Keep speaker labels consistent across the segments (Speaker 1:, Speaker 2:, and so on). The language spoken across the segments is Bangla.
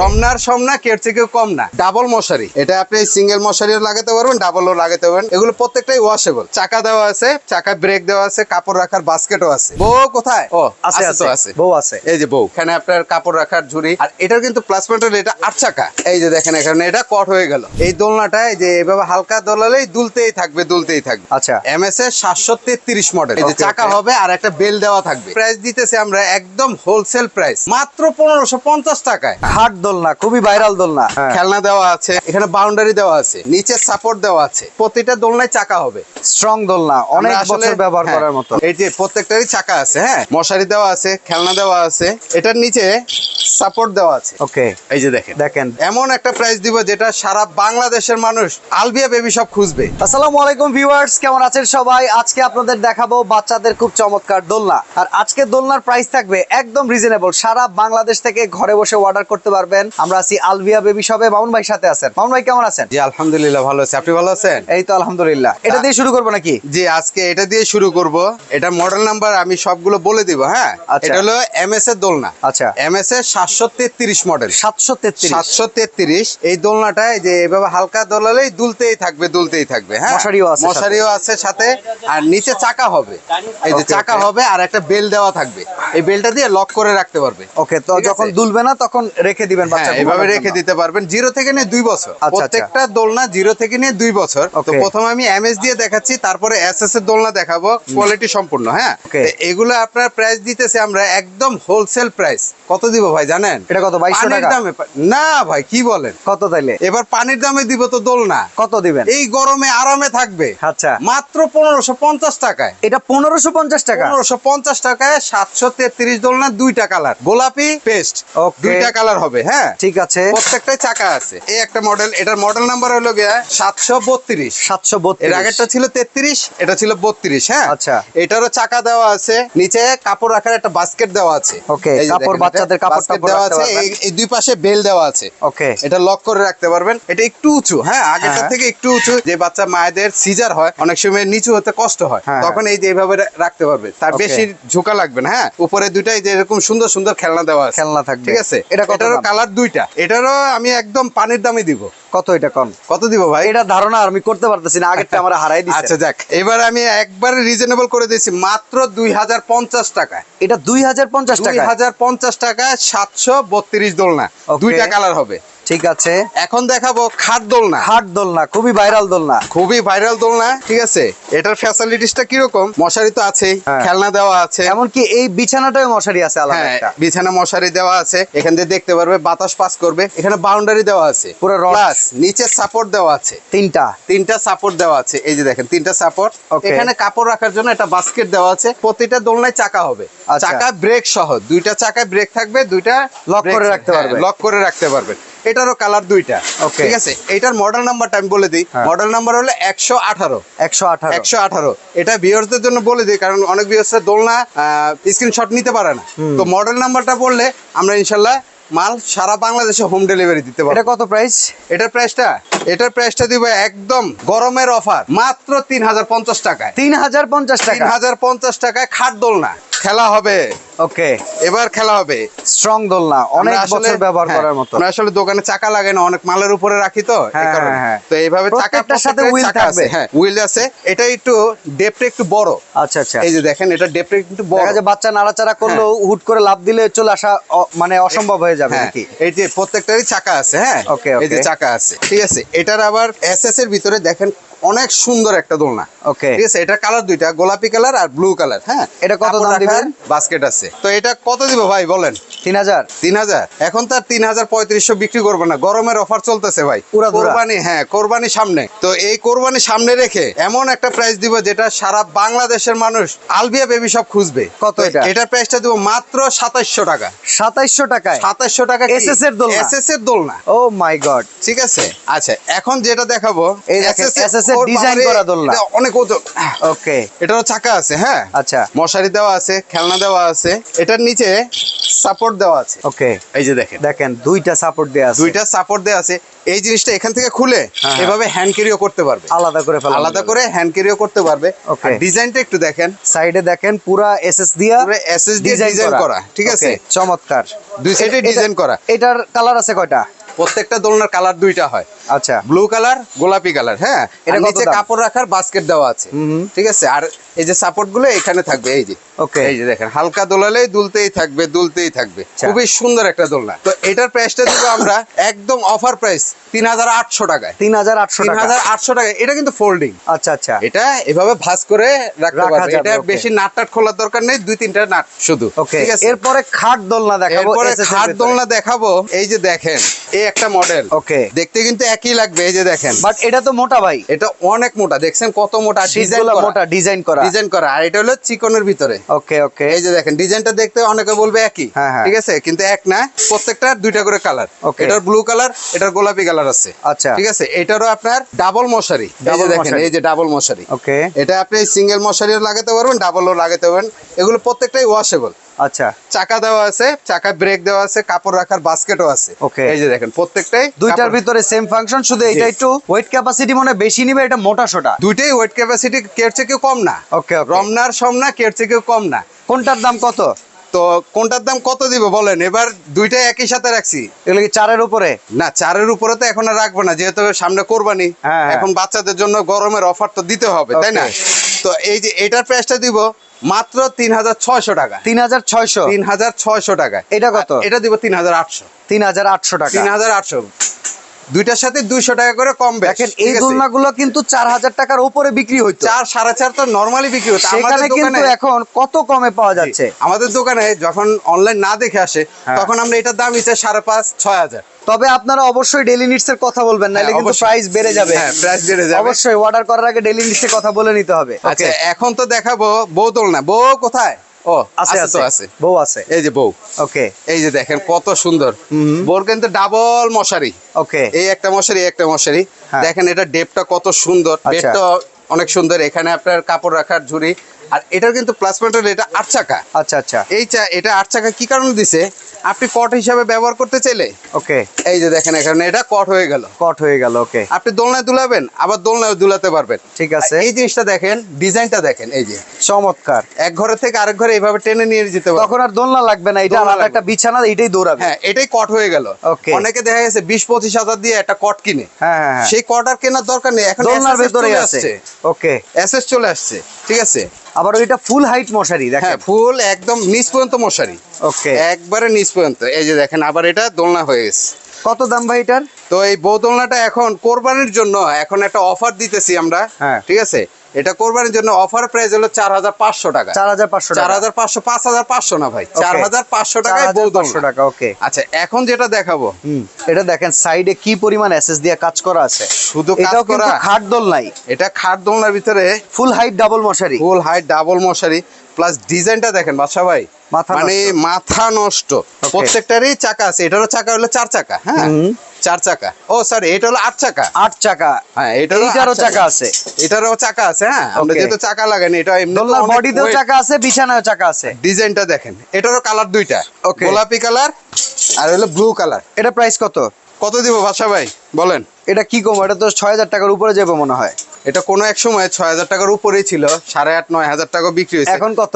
Speaker 1: রমনার সমনা কের থেকেও কম না। ডাবল মশারি। এটা আপনি সিঙ্গেল মশারিও লাগাতে পারবেন ডাবলও লাগাতে পারবেন। এগুলো প্রত্যেকটাই ওয়াশেবল চাকা দেওয়া আছে চাকা ব্রেক দেওয়া আছে কাপড় রাখার বাস্কেটও আছে। বউ কোথায়? ও
Speaker 2: আছে
Speaker 1: আছে তো
Speaker 2: আছে। বউ আছে।
Speaker 1: এই যে বউ। এখানে আপনার কাপড় রাখার ঝুড়ি। আর এটার কিন্তু প্লাস পয়েন্ট এটা আট চাকা। এই যে দেখেন এখানে এটা কট হয়ে গেল। এই দোলনাটা এই যে এভাবে হালকা দোলালেই দুলতেই থাকবে দুলতেই থাকবে।
Speaker 2: আচ্ছা।
Speaker 1: এমএস এর সাতশো তেত্রিশ মডেল এই যে চাকা হবে আর একটা বেল দেওয়া থাকবে। প্রাইস দিতেছে আমরা একদম হোলসেল প্রাইস মাত্র পনেরোশো পঞ্চাশ টাকায়।
Speaker 2: হাট দোলনা খুবই ভাইরাল দোলনা। হ্যাঁ।
Speaker 1: খেলনা দেওয়া আছে এখানে বাউন্ডারি দেওয়া আছে নিচে সাপোর্ট দেওয়া আছে। প্রতিটা দোলনায় চাকা হবে।
Speaker 2: স্ট্রং দোলনা অনেক বছর ব্যবহার
Speaker 1: হ্যাঁ,
Speaker 2: করার মতো।
Speaker 1: এই যে প্রত্যেকটারই চাকা আছে হ্যাঁ? মশারি দেওয়া আছে খেলনা দেওয়া আছে এটার নিচে সাপোর্ট দেওয়া আছে।
Speaker 2: ওকে
Speaker 1: এই যে দেখেন।
Speaker 2: দেখেন।
Speaker 1: এমন একটা প্রাইস দিব যেটা সারা বাংলাদেশের মানুষ আলবিয়া বেবি সব খুঁজবে।
Speaker 2: আসসালামু আলাইকুম ভিউয়ার্স কেমন আছেন সবাই? আজকে আপনাদের দেখাবো বাচ্চাদের খুব চমৎকার দোলনা। আর আজকে দোলনার প্রাইস থাকবে একদম রিজনেবল সারা বাংলাদেশ থেকে ঘরে বসে অর্ডার করতে পারবেন আমরা আছি আলভিয়া বেবি শপে। মামুন ভাই সাথে আছেন। মামুন ভাই কেমন আছেন?
Speaker 1: জি আলহামদুলিল্লাহ ভালো আছে। আপনি ভালো আছেন?
Speaker 2: এই তো আলহামদুলিল্লাহ। এটা দিয়ে শুরু করব নাকি?
Speaker 1: জি আজকে এটা দিয়ে শুরু করব। এটা মডেল নাম্বার আমি সবগুলো বলে দিব হ্যাঁ?
Speaker 2: আচ্ছা।
Speaker 1: এটা হলো এমএস এর দোলনা।
Speaker 2: আচ্ছা।
Speaker 1: এমএস এর সাতশো তেত্রিশ মডেল
Speaker 2: সাতশো তেত্রিশ।
Speaker 1: সাতশো তেত্রিশ। এই দোলনাটা এই যে এভাবে হালকা দোলালেই দুলতেই থাকবে দুলতেই থাকবে হ্যাঁ?
Speaker 2: মশারিও আছে
Speaker 1: মশারিও আছে সাথে। আর নিচে চাকা হবে। এই যে চাকা হবে আর একটা বেল দেওয়া থাকবে। এই বেলটা দিয়ে লক করে রাখতে পারবে।
Speaker 2: ওকে তো যখন দুলবে না তখন রেখে দিবেন বাচ্চা
Speaker 1: হ্যাঁ এভাবে রেখে দিতে পারবেন। জিরো থেকে নিয়ে দুই বছর।
Speaker 2: আচ্ছা।
Speaker 1: প্রত্যেকটা দোলনা জিরো থেকে নিয়ে দুই বছর। তো প্রথমে আমি এমএস দিয়ে দেখাচ্ছি তারপরে এর দোলনা দেখাবো কোয়ালিটি সম্পূর্ণ হ্যাঁ? এগুলো আপনার প্রাইস দিতেছে আমরা একদম হোলসেল প্রাইস কত দিব ভাই জানেন?
Speaker 2: এটা কত টাকা?
Speaker 1: দামে না ভাই কি বলেন?
Speaker 2: কত তাইলে?
Speaker 1: এবার পানির দামে দিব তো দোলনা।
Speaker 2: কত দিবেন?
Speaker 1: এই গরমে আরামে থাকবে।
Speaker 2: আচ্ছা।
Speaker 1: মাত্র পনেরোশো পঞ্চাশ টাকায়।
Speaker 2: এটা পনেরোশো পঞ্চাশ টাকা?
Speaker 1: পনেরোশো পঞ্চাশ টাকায় সাতশো তেত্রিশ দোলনা দুইটা কালার গোলাপি পেস্ট দুইটা কালার হবে হ্যাঁ?
Speaker 2: ঠিক আছে।
Speaker 1: প্রত্যেকটাই চাকা আছে। এই একটা মডেল এটার মডেল নাম্বার হলো গিয়া সাতশো বত্রিশ।
Speaker 2: সাতশো
Speaker 1: এর
Speaker 2: বত্রিশ
Speaker 1: আগেরটা ছিল তেত্রিশ এটা ছিল বত্রিশ হ্যাঁ?
Speaker 2: আচ্ছা।
Speaker 1: এটারও চাকা দেওয়া আছে নিচে কাপড় রাখার একটা বাস্কেট দেওয়া আছে। যে
Speaker 2: কাপড়, বাচ্চাদের কাপড়
Speaker 1: দেওয়া আছে এই- দুই পাশে বেল দেওয়া আছে।
Speaker 2: ওকে
Speaker 1: এটা লক করে রাখতে পারবেন। এটা একটু উঁচু হ্যাঁ? আগেরটা
Speaker 2: হ্যাঁ।
Speaker 1: থেকে একটু উঁচু যে বাচ্চা মায়েদের সিজার হয় অনেক সময় নিচু হতে কষ্ট হয়।
Speaker 2: হ্যাঁ,
Speaker 1: তখন এই যে এইভাবে রাখতে পারবে। তার বেশি ঝোঁকা লাগবে না হ্যাঁ? উপরে দুইটাই যে এরকম সুন্দর সুন্দর খেলনা দেওয়া আছে।
Speaker 2: খেলনা থাকবে।
Speaker 1: ঠিক আছে?
Speaker 2: এটা কত দাম?
Speaker 1: কালার দুইটা। এটারও আমি একদম পানির দামে দিব।
Speaker 2: কত এটা কম
Speaker 1: কত দিব ভাই?
Speaker 2: এটা ধারণা আমি করতে পারতেছি না আগেরটা আমার হারাই দিচ্ছি
Speaker 1: আচ্ছা যাক। এবার আমি একবার রিজনেবল করে দিয়েছি মাত্র দুই হাজার পঞ্চাশ টাকা
Speaker 2: এটা দুই হাজার পঞ্চাশ
Speaker 1: দুই
Speaker 2: টাকা
Speaker 1: হাজার পঞ্চাশ টাকা সাতশো বত্রিশ দোলনা। দুইটা কালার হবে।
Speaker 2: ঠিক আছে।
Speaker 1: এখন দেখাবো খাট দোলনা।
Speaker 2: হাট দোলনা খুবই ভাইরাল দোলনা।
Speaker 1: খুবই ভাইরাল দোলনা ঠিক আছে? এটার ফ্যাসিলিটিসটা কীরকম? মশারি তো আছেই
Speaker 2: হ্যাঁ।
Speaker 1: খেলনা দেওয়া আছে।
Speaker 2: এমনকি এই বিছানাটাও মশারি আছে আলাদা
Speaker 1: হ্যাঁ
Speaker 2: একটা।
Speaker 1: বিছানা মশারি দেওয়া আছে এখান দিয়ে দেখতে পারবে বাতাস পাস করবে। এখানে বাউন্ডারি দেওয়া আছে
Speaker 2: পুরো।
Speaker 1: প্লাস নিচে সাপোর্ট দেওয়া আছে।
Speaker 2: তিনটা।
Speaker 1: তিনটা সাপোর্ট দেওয়া আছে এই যে দেখেন তিনটা সাপোর্ট এখানে কাপড় রাখার জন্য একটা বাস্কেট দেওয়া আছে প্রতিটা দোলনায় চাকা হবে।
Speaker 2: আচ্ছা।
Speaker 1: চাকা ব্রেক সহ দুইটা চাকায় ব্রেক থাকবে দুইটা
Speaker 2: লক করে রাখতে পারবে।
Speaker 1: লক করে রাখতে পারবেন এটারও কালার দুইটা. ঠিক আছে? এটার মডেল নাম্বারটা আমি বলে দিই।
Speaker 2: হ্যাঁ।
Speaker 1: মডেল নাম্বার হলো একশো আঠারো।
Speaker 2: একশো আঠারো।
Speaker 1: একশো আঠারো। এটা ভিউয়ার্সদের জন্য বলে দিই কারণ অনেক ভিউয়ার্সের দোলনা স্ক্রিনশট নিতে পারে না। তো মডেল নাম্বারটা বললে আমরা ইনশাল্লাহ মাল সারা বাংলাদেশে হোম ডেলিভারি দিতে পারব।
Speaker 2: এটা কত প্রাইস
Speaker 1: এটার প্রাইসটা এটার প্রাইসটা দিব একদম গরমের অফার মাত্র তিন হাজার পঞ্চাশ টাকায়।
Speaker 2: তিন হাজার পঞ্চাশ
Speaker 1: তিন
Speaker 2: টাকা
Speaker 1: হাজার পঞ্চাশ টাকায় খাট দোলনা। খেলা হবে।
Speaker 2: ওকে।
Speaker 1: এবার খেলা হবে।
Speaker 2: স্ট্রং দোলনা অনেক বছর ব্যবহার
Speaker 1: হ্যাঁ,
Speaker 2: করার মতো।
Speaker 1: আমরা আসলে দোকানে চাকা লাগাই না অনেক মালের উপরে রাখি তো
Speaker 2: হ্যাঁ। হ্যাঁ।
Speaker 1: তো এইভাবে চাকা
Speaker 2: প্রত্যেকটার সাথে
Speaker 1: চাকা
Speaker 2: থাকবে।
Speaker 1: হ্যাঁ হুইল আছে। এটা একটু ডেপটা একটু বড়।
Speaker 2: আচ্ছা আচ্ছা।
Speaker 1: এই যে দেখেন এটা ডেপটা একটু বড়।
Speaker 2: দেখা যায় বাচ্চা নাড়াচাড়া করলেও হুট করে লাভ দিলে চলে আসা মানে অসম্ভব হয়ে যাবে নাকি?
Speaker 1: এই যে প্রত্যেকটারই চাকা আছে হ্যাঁ।
Speaker 2: ওকে
Speaker 1: এই যে চাকা আছে ঠিক আছে। এটার আবার এসএস এর ভিতরে দেখেন অনেক সুন্দর একটা দোলনা।
Speaker 2: ওকে
Speaker 1: ঠিক আছে? এটা কালার দুইটা গোলাপি কালার আর ব্লু কালার হ্যাঁ?
Speaker 2: এটা কত দাম দিবেন?
Speaker 1: বাস্কেট আছে। তো এটা কত দিব ভাই বলেন?
Speaker 2: তিন হাজার।
Speaker 1: তিন হাজার? এখন তার তিন হাজার পঁয়ত্রিশশো বিক্রি করব না। গরমের অফার চলতেছে ভাই। কোরবানি হ্যাঁ কোরবানি সামনে। তো এই কোরবানি সামনে রেখে এমন একটা প্রাইস দিব যেটা সারা বাংলাদেশের মানুষ আলবিয়া বেবি সব খুঁজবে।
Speaker 2: কত এটা?
Speaker 1: এটার প্রাইসটা দিব মাত্র সাতাইশশো টাকা।
Speaker 2: সাতাইশশো টাকায়?
Speaker 1: সাতাইশশো টাকা
Speaker 2: SS এর দোলনা?
Speaker 1: এস এর দোলনা।
Speaker 2: ও মাই গড
Speaker 1: ঠিক আছে? আচ্ছা এখন যেটা দেখাবো
Speaker 2: এসএস হচ্ছে ডিজাইন করা দোলনা।
Speaker 1: অনেক
Speaker 2: ওকে
Speaker 1: এটারও চাকা আছে হ্যাঁ?
Speaker 2: আচ্ছা।
Speaker 1: মশারি দেওয়া আছে খেলনা দেওয়া আছে। এটার নিচে সাপোর্ট দেওয়া আছে।
Speaker 2: ওকে
Speaker 1: এই যে দেখেন।
Speaker 2: দেখেন দুইটা সাপোর্ট দেয়া আছে।
Speaker 1: দুইটা সাপোর্ট দেওয়া আছে। এই জিনিসটা এখান থেকে খুলে
Speaker 2: হ্যাঁ।
Speaker 1: এভাবে হ্যান্ড ক্যারিও করতে পারবে।
Speaker 2: আলাদা করে
Speaker 1: আলাদা করে হ্যান্ড ক্যারিও করতে পারবে. ডিজাইনটা একটু দেখেন।
Speaker 2: সাইডে দেখেন পুরা এসএস দিয়া
Speaker 1: পুরো দিয়ে design করা, ঠিক আছে?
Speaker 2: চমৎকার।
Speaker 1: দুই সাইডে ডিজাইন করা।
Speaker 2: এটার কালার আছে কয়টা?
Speaker 1: প্রত্যেকটা দোলনার কালার দুইটা হয়।
Speaker 2: আচ্ছা।
Speaker 1: ব্লু কালার গোলাপি কালার হ্যাঁ?
Speaker 2: এটা
Speaker 1: নিচে কাপড় রাখার বাস্কেট দেওয়া আছে। ঠিক আছে? আর এই যে সাপোর্টগুলো এখানে থাকবে এই যে।
Speaker 2: Okay.
Speaker 1: এই যে দেখেন হালকা দোলালেই দুলতেই থাকবে দুলতেই থাকবে।
Speaker 2: আচ্ছা।
Speaker 1: খুবই সুন্দর একটা দোলনা। তো এটার প্রাইসটা দিব আমরা একদম অফার প্রাইস তিন হাজার আটশো টাকায়।
Speaker 2: তিন হাজার আটশো
Speaker 1: তিন
Speaker 2: টাকা
Speaker 1: হাজার আটশো টাকা এটা কিন্তু ফোল্ডিং
Speaker 2: আচ্ছা আচ্ছা।
Speaker 1: এটা এভাবে ভাঁজ করে রাখতে পারবে। এটা বেশি নাট টাট খোলার দরকার নেই দুই তিনটা নাট শুধু।
Speaker 2: ওকে
Speaker 1: ঠিক আছে?
Speaker 2: এরপরে খাট দোলনা দেখাবো
Speaker 1: এরপরে খাট দোলনা দেখাবো। এই যে দেখেন এই একটা মডেল
Speaker 2: Okay.
Speaker 1: দেখতে কিন্তু একই লাগবে এই যে দেখেন।
Speaker 2: বাট এটা তো মোটা ভাই।
Speaker 1: এটা অনেক মোটা দেখছেন কত মোটা? ডিজাইন
Speaker 2: মোটা ডিজাইন করা।
Speaker 1: ডিজাইন করা আর এটা হলো চিকনের ভিতরে।
Speaker 2: ওকে ওকে
Speaker 1: এই যে দেখেন ডিজাইনটা দেখতে অনেকে বলবে একই।
Speaker 2: হ্যাঁ, হ্যাঁ।
Speaker 1: ঠিক আছে? কিন্তু এক না প্রত্যেকটার দুইটা করে কালার. এটার ব্লু কালার এটার গোলাপি কালার আছে।
Speaker 2: আচ্ছা।
Speaker 1: ঠিক আছে? এটারও আপনার ডাবল মশারি। যে দেখেন এই যে ডাবল মশারি।
Speaker 2: ওকে
Speaker 1: এটা আপনি সিঙ্গেল মশারিও লাগাতে পারবেন ডাবলও লাগাতে পারবেন। এগুলো প্রত্যেকটাই ওয়াশেবল
Speaker 2: আচ্ছা।
Speaker 1: চাকা দেওয়া আছে চাকা ব্রেক দেওয়া আছে কাপড় রাখার বাস্কেটও আছে. এই যে দেখেন প্রত্যেকটাই
Speaker 2: দুইটার ভিতরে সেম ফাংশন শুধু এটা একটু ওয়েট ক্যাপাসিটি মনে বেশি নিবে এটা মোটা সোটা।
Speaker 1: দুইটাই ওয়েট ক্যাপাসিটি কম না।
Speaker 2: ওকে
Speaker 1: রমনার সমনা কম না।
Speaker 2: কোনটার দাম কত?
Speaker 1: তো কোনটার দাম কত দিব বলেন? এবার দুইটাই একই সাথে রাখছি।
Speaker 2: এগুলো কি চারের উপরে?
Speaker 1: না চারের উপরে তো এখন আর রাখব না যেহেতু সামনে কোরবানি।
Speaker 2: হ্যাঁ, হ্যাঁ।
Speaker 1: এখন বাচ্চাদের জন্য গরমের অফার তো দিতে হবে তাই না. তো এই যে এটার প্রাইসটা দিব মাত্র তিন হাজার ছয়শো টাকা।
Speaker 2: তিন হাজার ছয়শো?
Speaker 1: তিন হাজার ছয়শো টাকা
Speaker 2: এটা কত?
Speaker 1: এটা দিব তিন হাজার আটশো।
Speaker 2: তিন হাজার আটশো টাকা।
Speaker 1: তিন হাজার আটশো। দুইটার সাথে দুইশো টাকা করে কম
Speaker 2: দেখেন এই? দোলনাগুলো কিন্তু চার হাজার টাকার উপরে বিক্রি হইতো।
Speaker 1: চার সাড়ে চার তো নর্মালি বিক্রি হতো।
Speaker 2: সেখানে কিন্তু এখন কত কমে পাওয়া যাচ্ছে?
Speaker 1: আমাদের দোকানে যখন অনলাইন না দেখে আসে
Speaker 2: হ্যাঁ।
Speaker 1: তখন আমরা এটার দাম ইচ্ছে সাড়ে পাঁচ ছয় হাজার।
Speaker 2: তবে আপনারা অবশ্যই ডেলি নিডস এর কথা বলবেন নাহলে
Speaker 1: হ্যাঁ,
Speaker 2: কিন্তু
Speaker 1: অবশ্যই।
Speaker 2: প্রাইস বেড়ে যাবে।
Speaker 1: হ্যাঁ প্রাইস বেড়ে যাবে।
Speaker 2: অবশ্যই অর্ডার করার আগে ডেলি নিডস এর কথা বলে নিতে হবে।
Speaker 1: আচ্ছা এখন তো দেখাবো বউ তোল না বউ কোথায়? ও
Speaker 2: আছে
Speaker 1: আছে
Speaker 2: আছে।
Speaker 1: আছে।
Speaker 2: বউ আছে।
Speaker 1: এই যে বউ।
Speaker 2: ওকে
Speaker 1: এই যে দেখেন কত সুন্দর। বউর কিন্তু ডাবল মশারি।
Speaker 2: ওকে
Speaker 1: এই একটা মশারি একটা মশারি।
Speaker 2: হ্যাঁ।
Speaker 1: দেখেন এটা ডেপটা কত সুন্দর।
Speaker 2: আচ্ছা।
Speaker 1: ডেপটা অনেক সুন্দর। এখানে আপনার কাপড় রাখার ঝুড়ি। আর এটার কিন্তু প্লাস পয়েন্ট এটা আট চাকা
Speaker 2: আচ্ছা আচ্ছা।
Speaker 1: এই চা এটা আট চাকা কি কারণে দিছে? আপনি কট হিসাবে ব্যবহার করতে চাইলে?
Speaker 2: ওকে
Speaker 1: এই যে দেখেন এখানে এটা কট হয়ে গেল।
Speaker 2: কট হয়ে গেল ওকে
Speaker 1: আপনি দোলনায় দুলাবেন আবার দোলনায় দুলাতে পারবেন।
Speaker 2: ঠিক আছে।
Speaker 1: এই জিনিসটা দেখেন ডিজাইনটা দেখেন এই যে।
Speaker 2: চমৎকার।
Speaker 1: এক ঘরের থেকে আরেক ঘরে এইভাবে টেনে নিয়ে যেতে পারবেন।
Speaker 2: তখন আর দোলনা লাগবে না এটা আলাদা একটা বিছানা এটাই দৌড়াবে।
Speaker 1: হ্যাঁ এটাই কট হয়ে গেল।
Speaker 2: ওকে
Speaker 1: অনেকে দেখা গেছে বিশ পঁচিশ হাজার দিয়ে একটা কট কিনে।
Speaker 2: হ্যাঁ হ্যাঁ হ্যাঁ।
Speaker 1: সেই কট আর কেনার দরকার নেই এখন
Speaker 2: দোলনার ভেতরে
Speaker 1: চলে
Speaker 2: আছে
Speaker 1: আসছে।
Speaker 2: ওকে
Speaker 1: এসএস চলে আসছে ঠিক আছে।
Speaker 2: আবার ওইটা ফুল হাইট মশারি
Speaker 1: হ্যাঁ
Speaker 2: দেখেন
Speaker 1: ফুল একদম নিচ পর্যন্ত মশারি।
Speaker 2: ওকে
Speaker 1: একবারে নিচ পর্যন্ত। এই যে দেখেন আবার এটা দোলনা হয়ে গেছে।
Speaker 2: কত দাম ভাই এটার?
Speaker 1: তো এই বৌদোলনাটা এখন কোরবানির জন্য এখন একটা অফার দিতেছি আমরা
Speaker 2: হ্যাঁ।
Speaker 1: ঠিক আছে? এটা কোরবানির জন্য অফার প্রাইস হলো চার হাজার পাঁচশো টাকা।
Speaker 2: চার হাজার পাঁচশো
Speaker 1: চার হাজার পাঁচশো পাঁচ হাজার পাঁচশো না ভাই? চার হাজার পাঁচশো টাকায়
Speaker 2: পাঁচশো টাকা ওকে
Speaker 1: আচ্ছা এখন যেটা দেখাবো।
Speaker 2: এটা দেখেন সাইডে কি পরিমাণ এসএস দিয়ে কাজ করা আছে?
Speaker 1: শুধু
Speaker 2: এটাও কিন্তু খাট দোল নাই।
Speaker 1: এটা খাট দোলনার ভিতরে
Speaker 2: ফুল হাইট ডাবল মশারি।
Speaker 1: ফুল হাইট ডাবল মশারি প্লাস ডিজাইনটা দেখেন বাদশা ভাই।
Speaker 2: মাথা
Speaker 1: মানে মাথা নষ্ট। প্রত্যেকটারই চাকা আছে। এটারও চাকা হলো চার চাকা হ্যাঁ। চার চাকা। ও স্যার এটা হলো আট চাকা।
Speaker 2: আট চাকা।
Speaker 1: হ্যাঁ এটারও
Speaker 2: এইটারও চাকা। আছে।
Speaker 1: এটারও চাকা আছে হ্যাঁ? আমরা যেহেতু চাকা লাগাইনি এটা এমনি
Speaker 2: দোলনার বডিতেও চাকা আছে বিছানায়ও চাকা আছে।
Speaker 1: ডিজাইনটা দেখেন এটারও কালার দুইটা।
Speaker 2: Okay.
Speaker 1: গোলাপি কালার আর হলো ব্লু কালার
Speaker 2: এটা প্রাইস কত?
Speaker 1: কত দিব বাদশা ভাই? বলেন।
Speaker 2: এটা কি কম? এটা তো ছয় হাজার টাকার উপরে যাবে মনে হয়।
Speaker 1: এটা কোনো এক সময় ছয় হাজার টাকার উপরেই ছিল সাড়ে আট নয় হাজার টাকা বিক্রি হয়েছে।
Speaker 2: এখন কত?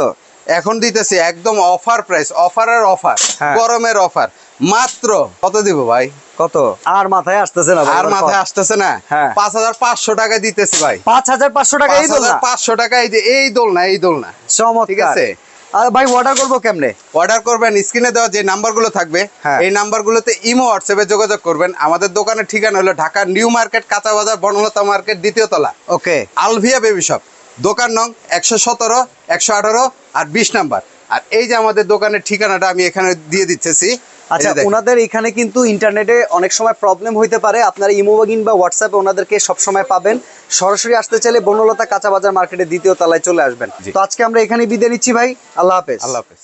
Speaker 1: এখন দিতেছি একদম অফার প্রাইস অফার আর অফার। গরমের অফার মাত্র কত দিব ভাই?
Speaker 2: কত? আর মাথায় আসতেছে না
Speaker 1: আর মাথায় আসতেছে না?
Speaker 2: হ্যাঁ।
Speaker 1: পাঁচ হাজার পাঁচশো টাকা দিতেছি ভাই।
Speaker 2: পাঁচ হাজার পাঁচশো টাকা এই দোলনা?
Speaker 1: পাঁচশো টাকা এই যে এই দোলনা এই দোলনা।
Speaker 2: চমৎকার।
Speaker 1: ঠিক আছে।
Speaker 2: আর ভাই অর্ডার করব কেমনে?
Speaker 1: অর্ডার করবেন স্ক্রিনে দেওয়া যে নাম্বারগুলো থাকবে
Speaker 2: হ্যাঁ।
Speaker 1: এই নাম্বারগুলোতে ইমো হোয়াটসঅ্যাপে যোগাযোগ করবেন। আমাদের দোকানের ঠিকানা হলো ঢাকা নিউ মার্কেট কাঁচা বাজার বনলতা মার্কেট দ্বিতীয় তলা।
Speaker 2: ওকে।
Speaker 1: Alvia baby shop. দোকান নং একশো সতেরো একশো আঠারো আর বিশ নাম্বার। আর এই যে আমাদের দোকানের ঠিকানাটা আমি এখানে দিয়ে দিতেছি
Speaker 2: আচ্ছা ওনাদের এখানে কিন্তু ইন্টারনেটে অনেক সময় প্রবলেম হইতে পারে। আপনারা ইমোবাগিন বা হোয়াটসঅ্যাপে ওনাদেরকে সবসময় পাবেন। সরাসরি আসতে চাইলে বনলতা কাঁচা বাজার মার্কেটের দ্বিতীয় তলায় চলে আসবেন। তো আজকে আমরা এখানে বিদায় নিচ্ছি ভাই। আল্লাহ হাফেজ।
Speaker 1: আল্লাহ হাফেজ।